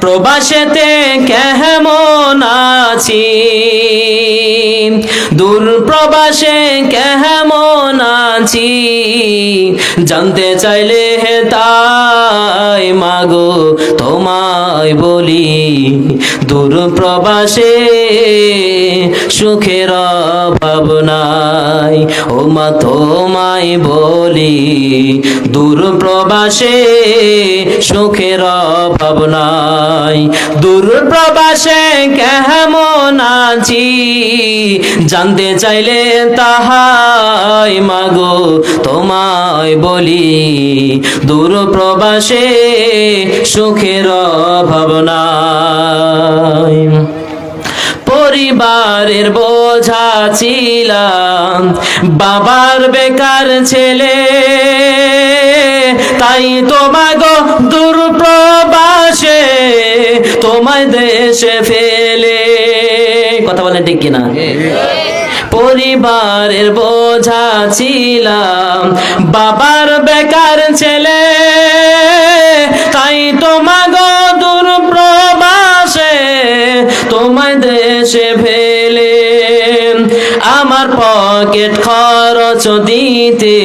প্রবাসেতে কেমন আছি? দূর প্রবাসে কেমন আছি? জানতে চাইলে হে তাই মাগো, তোমায় বলি, দূর প্রবাসে সুখের ভাবনাই ও মা, তোমায় বলি, দূর প্রবাসে সুখের ভাবনাই দূর প্রবাসে কেমন আছি? জানতে চাইলে তাহাই মাগো, তোমায় বলি দূর প্রবাসে সুখের ভাবনাই পরিবারের বোঝা ছিলাম, বাবার বেকার ছেলে। তাই তো তোমাগো দেশে ফেলে। কথা বলেন ঠিক কিনা? পরিবারের বোঝা ছিলাম। বাবার বেকার ছেলে। তাই তোমাগো দুর্প্রবাসে তোমায় দেশে ফেলে। আমার পকেট খরচ দিতে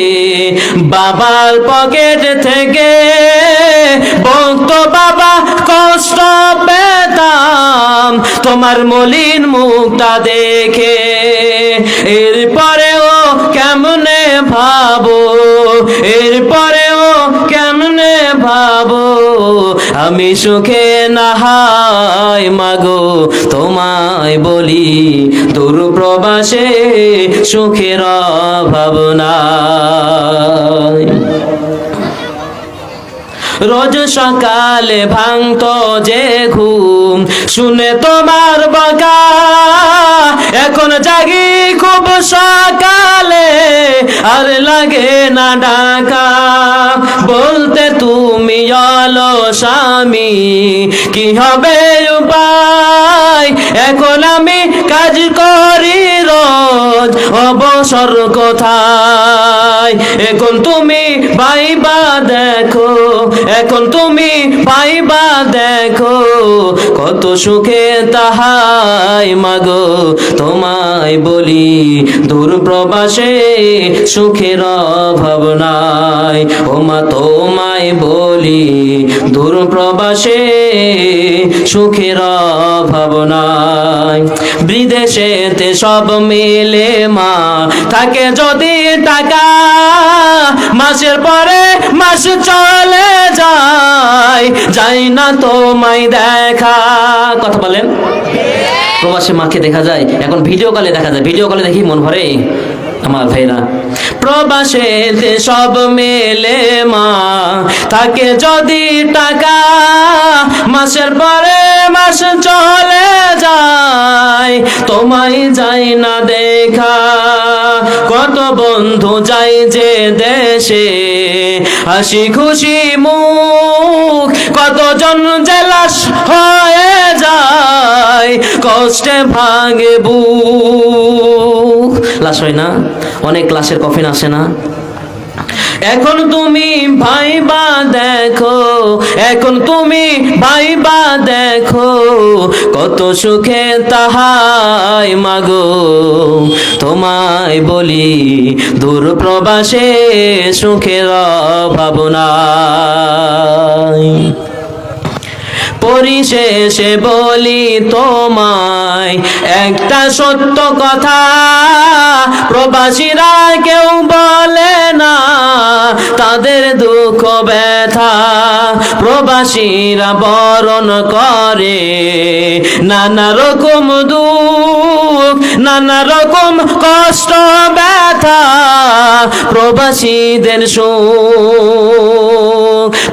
বাবার পকেট থেকে ভক্ত বাবা তোমার মলিন মুখটা দেখে। এরপরেও কেমনে ভাবো? এরপরেও কেমনে ভাবো? আমি সুখে নাহাই মাগো, তোমায় বলি দূর প্রবাসে সুখের ভাবনায় রোজ সকালে ভাঙত যে ঘুম। শুনে তোমার বকা, এখন জাগি খুব সকালে, আর লাগে না ডাকা। বলতে তুমি অলো স্বামী, কি হবে উপায়? এখন আমি কাজ করি রোজ, অবসর কোথায়? এখন তুমি পাইবা দেখো এখন তুমি পাইবা দেখো। কত সুখে তাহাই মাগো। তোমায় বলি, দূর প্রবাসে সুখের ভাবনায় ও মা তোমায় বলি, দূর প্রবাসে সুখের ভাবনায় বিদেশেতে সব মিলে মা, থাকে যদি টাকা, মাসের পরে মাস চলে যায়। যাই না তোমায় দেখা। কথা বলেন। প্রবাসী মাকে দেখা যায়, এখন ভিডিও কলে দেখা যায়। ভিডিও কলে দেখি মন ভরে আমার ভাইরা। প্রবাসে সব মেলে মা, থাকে যদি টাকা, মাসের পরে মাস চলে যায়, তোমায় যাই না দেখা। কত বন্ধু যাই যে দেশে? হাসি খুশি মুখ, কতজন জেলাস হয়ে যায়? কষ্টে ভাঙে বুক। লাশ হয় না? অনেক ক্লাসের কফিন আসে না? এখন তুমি ভাইবা দেখো, এখন তুমি ভাইবা দেখো, কত সুখে তাহাই মাগো। তোমায় বলি, দূর প্রবাসে সুখের ভাবনায় পরিশেষে বলি তোমায়, একটা সত্য কথা, প্রবাসীরা কেউ বলে না। তাদের দুঃখ ব্যথা প্রবাসীরা বরণ করে। নানা রকম দুঃখ নানা রকম কষ্ট ব্যথা প্রবাসীদের সুখ।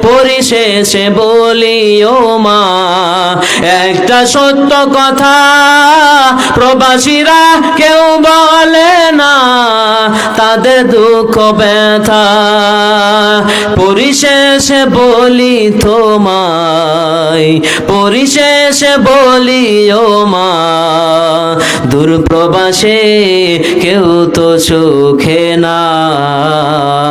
পরিশেষে বলি ও মা, একটা সত্য কথা, প্রবাসীরা কেউ বলে না, তাদের দুঃখ ব্যথা। পরিশেষে বলি তোমায় পরিশেষ বলি ও মা। দূর প্রবাসে কেউ তো সুখে নাই।